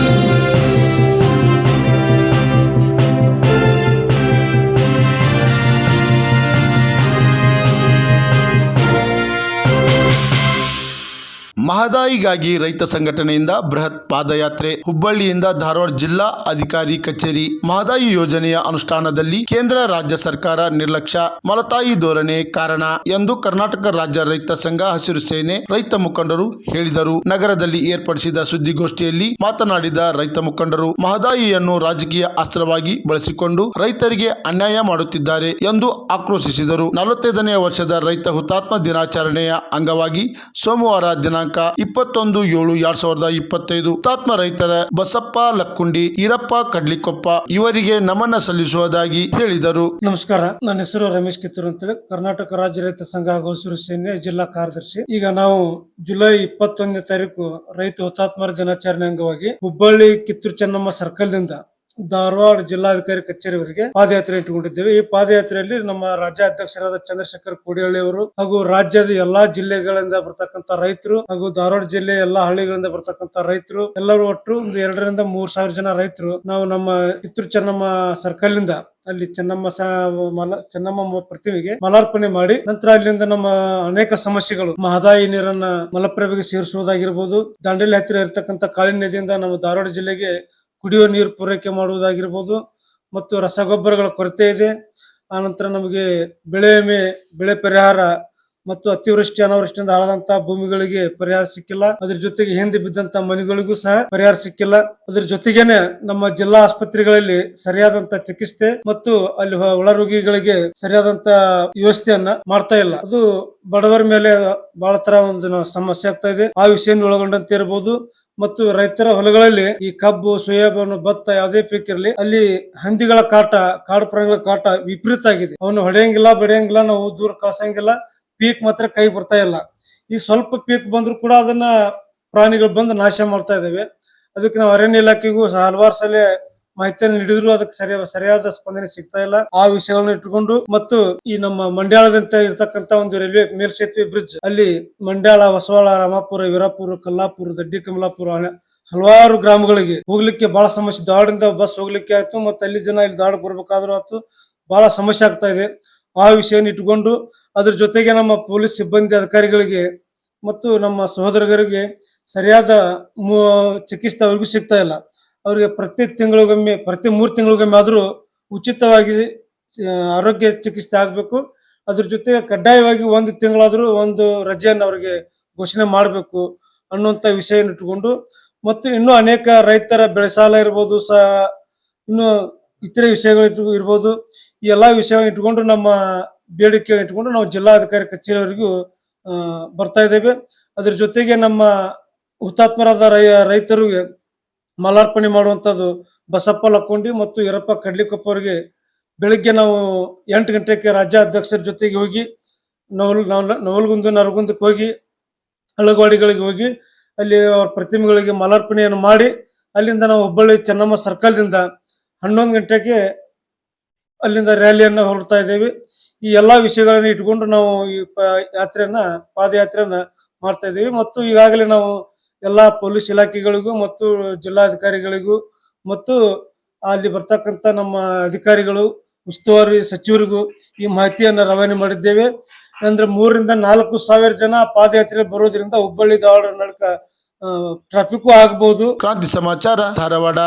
Thank you. ಮಹದಾಯಿಗಾಗಿ ರೈತ ಸಂಘಟನೆಯಿಂದ ಬೃಹತ್ ಪಾದಯಾತ್ರೆ. ಹುಬ್ಬಳ್ಳಿಯಿಂದ ಧಾರವಾಡ ಜಿಲ್ಲಾ ಅಧಿಕಾರಿ ಕಚೇರಿ. ಮಹದಾಯಿ ಯೋಜನೆಯ ಅನುಷ್ಠಾನದಲ್ಲಿ ಕೇಂದ್ರ, ರಾಜ್ಯ ಸರ್ಕಾರ ನಿರ್ಲಕ್ಷ್ಯ. ಮಲತಾಯಿ ಧೋರಣೆ ಕಾರಣ ಎಂದು ಕರ್ನಾಟಕ ರಾಜ್ಯ ರೈತ ಸಂಘ ಹಸಿರು ಸೇನೆ ರೈತ ಮುಖಂಡರು ಹೇಳಿದರು. ನಗರದಲ್ಲಿ ಏರ್ಪಡಿಸಿದ ಸುದ್ದಿಗೋಷ್ಠಿಯಲ್ಲಿ ಮಾತನಾಡಿದ ರೈತ ಮುಖಂಡರು, ಮಹದಾಯಿಯನ್ನು ರಾಜಕೀಯ ಅಸ್ತ್ರವಾಗಿ ಬಳಸಿಕೊಂಡು ರೈತರಿಗೆ ಅನ್ಯಾಯ ಮಾಡುತ್ತಿದ್ದಾರೆ ಎಂದು ಆಕ್ರೋಶಿಸಿದರು. ನಲವತ್ತೈದನೇ ವರ್ಷದ ರೈತ ಹುತಾತ್ಮ ದಿನಾಚರಣೆಯ ಅಂಗವಾಗಿ ಸೋಮವಾರ ದಿನಾಂಕ ಇಪ್ಪತ್ತೊಂದು ಏಳು ಎರಡ್ ಸಾವಿರದ ಇಪ್ಪತ್ತೈದು. ಹುತಾತ್ಮ ರೈತರ ಬಸಪ್ಪ ಲಕ್ಕುಂಡಿ ಈರಪ್ಪ ಕಡ್ಲಿಕೊಪ್ಪ ಇವರಿಗೆ ನಮನ ಸಲ್ಲಿಸುವುದಾಗಿ ಹೇಳಿದರು. ನಮಸ್ಕಾರ. ನನ್ನ ಹೆಸರು ರಮೇಶ್ ಕಿತ್ತೂರು ಅಂತೇಳಿ ಕರ್ನಾಟಕ ರಾಜ್ಯ ರೈತ ಸಂಘ ಹಾಗೂ ಸೇನೆ ಜಿಲ್ಲಾ ಕಾರ್ಯದರ್ಶಿ. ಈಗ ನಾವು ಜುಲೈ ಇಪ್ಪತ್ತೊಂದನೇ ತಾರೀಕು ರೈತ ಹುತಾತ್ಮರ ದಿನಾಚರಣೆ ಅಂಗವಾಗಿ ಹುಬ್ಬಳ್ಳಿ ಕಿತ್ತೂರು ಚೆನ್ನಮ್ಮ ಸರ್ಕಲ್ ದಿಂದ ಧಾರವಾಡ ಜಿಲ್ಲಾಧಿಕಾರಿ ಕಚೇರಿವರೆಗೆ ಪಾದಯಾತ್ರೆ ಇಟ್ಟುಕೊಂಡಿದ್ದೇವೆ. ಈ ಪಾದಯಾತ್ರೆಯಲ್ಲಿ ನಮ್ಮ ರಾಜ್ಯಾಧ್ಯಕ್ಷರಾದ ಚಂದ್ರಶೇಖರ್ ಕೋಡಿಹಳ್ಳಿ ಅವರು ಹಾಗೂ ರಾಜ್ಯದ ಎಲ್ಲಾ ಜಿಲ್ಲೆಗಳಿಂದ ಬರ್ತಕ್ಕಂತ ರೈತರು ಹಾಗೂ ಧಾರವಾಡ ಜಿಲ್ಲೆಯ ಎಲ್ಲಾ ಹಳ್ಳಿಗಳಿಂದ ಬರ್ತಕ್ಕಂತ ರೈತರು, ಎಲ್ಲರೂ ಒಟ್ಟು ಒಂದು ಎರಡರಿಂದ ಮೂರ್ ಸಾವಿರ ಜನ ರೈತರು ನಾವು ನಮ್ಮ ಕಿತ್ತೂರು ಚೆನ್ನಮ್ಮ ಸರ್ಕಲ್ನಿಂದ ಅಲ್ಲಿ ಚೆನ್ನಮ್ಮ ಮಲ, ಚೆನ್ನಮ್ಮ ಪ್ರತಿಮೆಗೆ ಮಲಾರ್ಪಣೆ ಮಾಡಿ ನಂತರ ಅಲ್ಲಿಂದ ನಮ್ಮ ಅನೇಕ ಸಮಸ್ಯೆಗಳು ಮಹದಾಯಿ ನೀರನ್ನ ಮಲಪ್ರಭೆಗೆ ಸೇರಿಸುವುದಾಗಿರ್ಬೋದು, ದಾಂಡೇಲಿ ಹತ್ತಿರ ಇರತಕ್ಕಂತ ಕಾಳಿ ನದಿಯಿಂದ ನಮ್ಮ ಧಾರವಾಡ ಜಿಲ್ಲೆಗೆ ಕುಡಿಯುವ ನೀರು ಪೂರೈಕೆ ಮಾಡುವುದಾಗಿರ್ಬೋದು ಮತ್ತು ರಸಗೊಬ್ಬರಗಳ ಕೊರತೆ ಇದೆ. ಆನಂತರ ನಮಗೆ ಬೆಳೆ ವಿಮೆ ಬೆಳೆ ಪರಿಹಾರ ಮತ್ತು ಅತಿವೃಷ್ಟಿ ಅನಾವೃಷ್ಟಿಯಿಂದ ಆಳದಂತ ಭೂಮಿಗಳಿಗೆ ಪರಿಹಾರ ಸಿಕ್ಕಿಲ್ಲ. ಅದ್ರ ಜೊತೆಗೆ ಹಿಂದೆ ಬಿದ್ದಂತ ಮನೆಗಳಿಗೂ ಸಹ ಪರಿಹಾರ ಸಿಕ್ಕಿಲ್ಲ. ಅದ್ರ ಜೊತೆಗೇನೆ ನಮ್ಮ ಜಿಲ್ಲಾ ಆಸ್ಪತ್ರೆಗಳಲ್ಲಿ ಸರಿಯಾದಂತ ಚಿಕಿತ್ಸೆ ಮತ್ತು ಅಲ್ಲಿ ಒಳ ರೋಗಿಗಳಿಗೆ ಸರಿಯಾದಂತ ವ್ಯವಸ್ಥೆಯನ್ನ ಮಾಡ್ತಾ ಇಲ್ಲ. ಅದು ಬಡವರ ಮೇಲೆ ಬಹಳ ತರ ಒಂದು ಸಮಸ್ಯೆ ಆಗ್ತಾ ಇದೆ. ಆ ವಿಷಯ ಒಳಗೊಂಡಂತೆ ಇರಬಹುದು ಮತ್ತು ರೈತರ ಹೊಲಗಳಲ್ಲಿ ಈ ಕಬ್ಬು, ಸೋಯಾಬೀನ್, ಭತ್ತ ಯಾವುದೇ ಪೀಕಿರಲಿ ಇರಲಿ, ಅಲ್ಲಿ ಹಂದಿಗಳ ಕಾಟ, ಕಾಡು ಪ್ರಾಣಿಗಳ ಕಾಟ ವಿಪರೀತ ಆಗಿದೆ. ಅವನು ಹೊಡೆಯಂಗಿಲ್ಲ, ಬೆಳೆಯಂಗಿಲ್ಲ, ನಾವು ದೂರ ಕಳ್ಸಂಗಿಲ್ಲ. ಪೀಕ್ ಮಾತ್ರ ಕೈ ಬರ್ತಾ ಇಲ್ಲ. ಈ ಸ್ವಲ್ಪ ಪೀಕ್ ಬಂದ್ರು ಕೂಡ ಅದನ್ನ ಪ್ರಾಣಿಗಳು ಬಂದು ನಾಶ ಮಾಡ್ತಾ ಇದಾವೆ. ಅದಕ್ಕೆ ನಾವು ಅರಣ್ಯ ಇಲಾಖೆಗೂ ಹಲವಾರು ಸಲ ಮಾಹಿತಿಯನ್ನು ನೀಡಿದ್ರು. ಅದಕ್ಕೆ ಸರಿಯ ಸರಿಯಾದ ಸ್ಪಂದನೆ ಸಿಗ್ತಾ ಇಲ್ಲ. ಆ ವಿಷಯಗಳನ್ನ ಇಟ್ಟುಕೊಂಡು ಮತ್ತು ಈ ನಮ್ಮ ಮಂಡ್ಯಾಳದಂತ ಇರ್ತಕ್ಕಂತ ಒಂದು ರೈಲ್ವೆ ಮೇಲ್ಸೇತುವೆ ಬ್ರಿಡ್ಜ್, ಅಲ್ಲಿ ಮಂಡ್ಯಾಳ, ಹೊಸವಾಳ, ರಾಮಾಪುರ, ವೀರಾಪುರ, ಕಲ್ಲಾಪುರ, ದಡ್ಡಿ ಕಮಲಾಪುರ ಹಲವಾರು ಗ್ರಾಮಗಳಿಗೆ ಹೋಗ್ಲಿಕ್ಕೆ ಬಹಳ ಸಮಸ್ಯೆ. ದಾಡಿಂದ ಬಸ್ ಹೋಗ್ಲಿಕ್ಕೆ ಆಯ್ತು, ಮತ್ತೆ ಅಲ್ಲಿ ಜನ ಇಲ್ಲಿ ದಾಡ್ ಬರ್ಬೇಕಾದ್ರೂ ಆಯ್ತು. ಬಹಳ ಸಮಸ್ಯೆ ಆಗ್ತಾ ಇದೆ. ಆ ವಿಷಯವನ್ನು ಇಟ್ಟುಕೊಂಡು ಅದ್ರ ಜೊತೆಗೆ ನಮ್ಮ ಪೊಲೀಸ್ ಸಿಬ್ಬಂದಿ ಅಧಿಕಾರಿಗಳಿಗೆ ಮತ್ತು ನಮ್ಮ ಸಹೋದರರಿಗೆ ಸರಿಯಾದ ಚಿಕಿತ್ಸೆ ಅವ್ರಿಗೂ ಸಿಗ್ತಾ ಇಲ್ಲ. ಅವರಿಗೆ ಪ್ರತಿ ತಿಂಗಳಿಗೊಮ್ಮೆ, ಪ್ರತಿ ಮೂರು ತಿಂಗಳಿಗೊಮ್ಮೆ ಆದರೂ ಉಚಿತವಾಗಿ ಆರೋಗ್ಯ ಚಿಕಿತ್ಸೆ ಆಗಬೇಕು. ಅದ್ರ ಜೊತೆಗೆ ಕಡ್ಡಾಯವಾಗಿ ಒಂದು ತಿಂಗಳಾದರೂ ಒಂದು ರಜೆಯನ್ನು ಅವರಿಗೆ ಘೋಷಣೆ ಮಾಡಬೇಕು ಅನ್ನುವಂಥ ವಿಷಯ ಇಟ್ಟುಕೊಂಡು, ಮತ್ತು ಇನ್ನೂ ಅನೇಕ ರೈತರ ಬೆಳೆ ಸಾಲ ಇರ್ಬೋದು ಸಹ, ಇನ್ನು ಇತರೆ ವಿಷಯಗಳು ಇರ್ಬೋದು. ಈ ಎಲ್ಲಾ ವಿಷಯಗಳನ್ನ ಇಟ್ಕೊಂಡು ನಮ್ಮ ಬೇಡಿಕೆ ಇಟ್ಕೊಂಡು ನಾವು ಜಿಲ್ಲಾಧಿಕಾರಿ ಕಚೇರಿವರೆಗೂ ಬರ್ತಾ ಇದ್ದೇವೆ. ಅದ್ರ ಜೊತೆಗೆ ನಮ್ಮ ಹುತಾತ್ಮರಾದ ರೈ, ರೈತರಿಗೆ ಮಾಲಾರ್ಪಣೆ ಮಾಡುವಂತದ್ದು ಬಸಪ್ಪ ಲಕ್ಕೊಂಡಿ ಮತ್ತು ಯರಪ್ಪ ಕಡ್ಲಿಕೊಪ್ಪ ಅವರಿಗೆ ಬೆಳಿಗ್ಗೆ ನಾವು ಎಂಟು ಗಂಟೆಗೆ ರಾಜ್ಯ ಅಧ್ಯಕ್ಷರ ಜೊತೆಗೆ ಹೋಗಿ, ನವಲ್, ನವಲ- ನವಲಗುಂದ, ನರಗುಂದಕ್ಕೆ ಹೋಗಿ, ಹಳಗವಾಡಿಗಳಿಗೆ ಹೋಗಿ, ಅಲ್ಲಿ ಅವ್ರ ಪ್ರತಿಮೆಗಳಿಗೆ ಮಾಲಾರ್ಪಣೆಯನ್ನು ಮಾಡಿ, ಅಲ್ಲಿಂದ ನಾವು ಹುಬ್ಬಳ್ಳಿ ಚೆನ್ನಮ್ಮ ಸರ್ಕಲ್ದಿಂದ ಹನ್ನೊಂದು ಗಂಟೆಗೆ ಅಲ್ಲಿಂದ ರ್ಯಾಲಿಯನ್ನು ಹೊರಡ್ತಾ ಇದ್ದೇವೆ. ಈ ಎಲ್ಲಾ ವಿಷಯಗಳನ್ನ ಇಟ್ಕೊಂಡು ನಾವು ಈ ಯಾತ್ರೆಯನ್ನ, ಪಾದಯಾತ್ರೆಯನ್ನ ಮಾಡ್ತಾ ಇದ್ದೀವಿ. ಮತ್ತು ಈಗಾಗಲೇ ನಾವು ಎಲ್ಲಾ ಪೊಲೀಸ್ ಇಲಾಖೆಗಳಿಗೂ ಮತ್ತು ಜಿಲ್ಲಾಧಿಕಾರಿಗಳಿಗೂ ಮತ್ತು ಅಲ್ಲಿ ಬರ್ತಕ್ಕಂಥ ನಮ್ಮ ಅಧಿಕಾರಿಗಳು, ಉಸ್ತುವಾರಿ ಸಚಿವರಿಗೂ ಈ ಮಾಹಿತಿಯನ್ನ ರವಾನೆ ಮಾಡಿದ್ದೇವೆ. ಅಂದ್ರೆ ಮೂರರಿಂದ ನಾಲ್ಕು ಸಾವಿರ ಜನ ಪಾದಯಾತ್ರೆ ಬರೋದ್ರಿಂದ ಹುಬ್ಬಳ್ಳಿ ದಾವಣ ನಡಕ ಟ್ರಾಫಿಕ್ ಆಗಬಹುದು ಕ್ರಾಂತಿ ಸಮಾಚಾರ, ಧಾರವಾಡ.